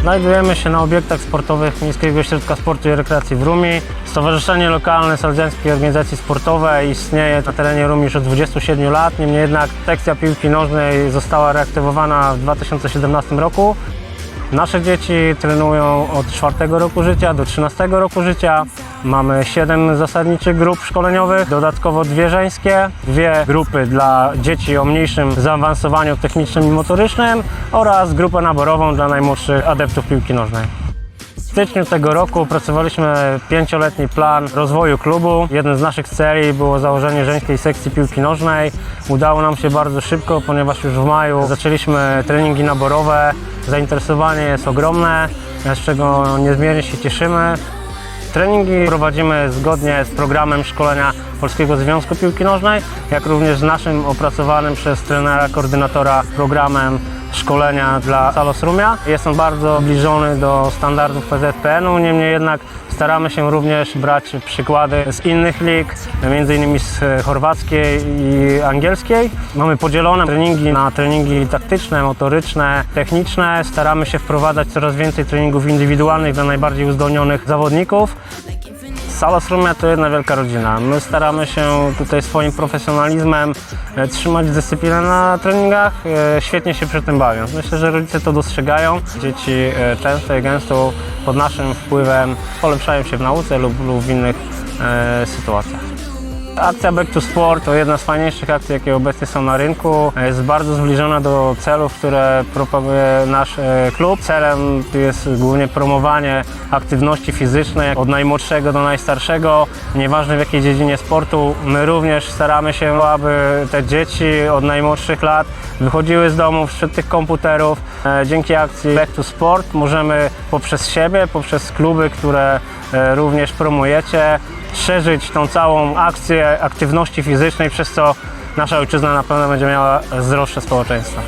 Znajdujemy się na obiektach sportowych Miejskiego Ośrodka Sportu i Rekreacji w Rumi. Stowarzyszenie Lokalne Salzeńskiej Organizacji Sportowej istnieje na terenie Rumi już od 27 lat, niemniej jednak sekcja piłki nożnej została reaktywowana w 2017 roku. Nasze dzieci trenują od 4 roku życia do 13 roku życia. Mamy 7 zasadniczych grup szkoleniowych, dodatkowo dwie żeńskie, dwie grupy dla dzieci o mniejszym zaawansowaniu technicznym i motorycznym oraz grupę naborową dla najmłodszych adeptów piłki nożnej. W styczniu tego roku opracowaliśmy pięcioletni plan rozwoju klubu. Jednym z naszych celi było założenie żeńskiej sekcji piłki nożnej. Udało nam się bardzo szybko, ponieważ już w maju zaczęliśmy treningi naborowe. Zainteresowanie jest ogromne, z czego niezmiernie się cieszymy. Treningi. Prowadzimy zgodnie z programem szkolenia Polskiego Związku Piłki Nożnej, jak również z naszym opracowanym przez trenera koordynatora programem szkolenia dla Salos Rumia. Jest on bardzo zbliżony do standardów PZPN-u, niemniej jednak staramy się również brać przykłady z innych lig, m.in. z chorwackiej i angielskiej. Mamy podzielone treningi na treningi taktyczne, motoryczne, techniczne. Staramy się wprowadzać coraz więcej treningów indywidualnych dla najbardziej uzdolnionych zawodników. Salas Rumia to jedna wielka rodzina. My staramy się tutaj swoim profesjonalizmem e, trzymać dyscyplinę na treningach, e, świetnie się przy tym bawią. Myślę, że rodzice to dostrzegają. Dzieci e, często i gęsto pod naszym wpływem polepszają się w nauce lub, lub w innych sytuacjach. Akcja Back to Sport to jedna z fajniejszych akcji, jakie obecnie są na rynku. Jest bardzo zbliżona do celów, które propaguje nasz e, klub. Celem jest głównie promowanie aktywności fizycznej od najmłodszego do najstarszego, nieważne w jakiej dziedzinie sportu. My również staramy się, aby te dzieci od najmłodszych lat wychodziły z domów, sprzed tych komputerów. E, Dzięki akcji Back to Sport możemy poprzez siebie, poprzez kluby, które e, również promujecie, szerzyć tą całą akcję aktywności fizycznej, przez co nasza ojczyzna na pewno będzie miała zdrowsze społeczeństwo.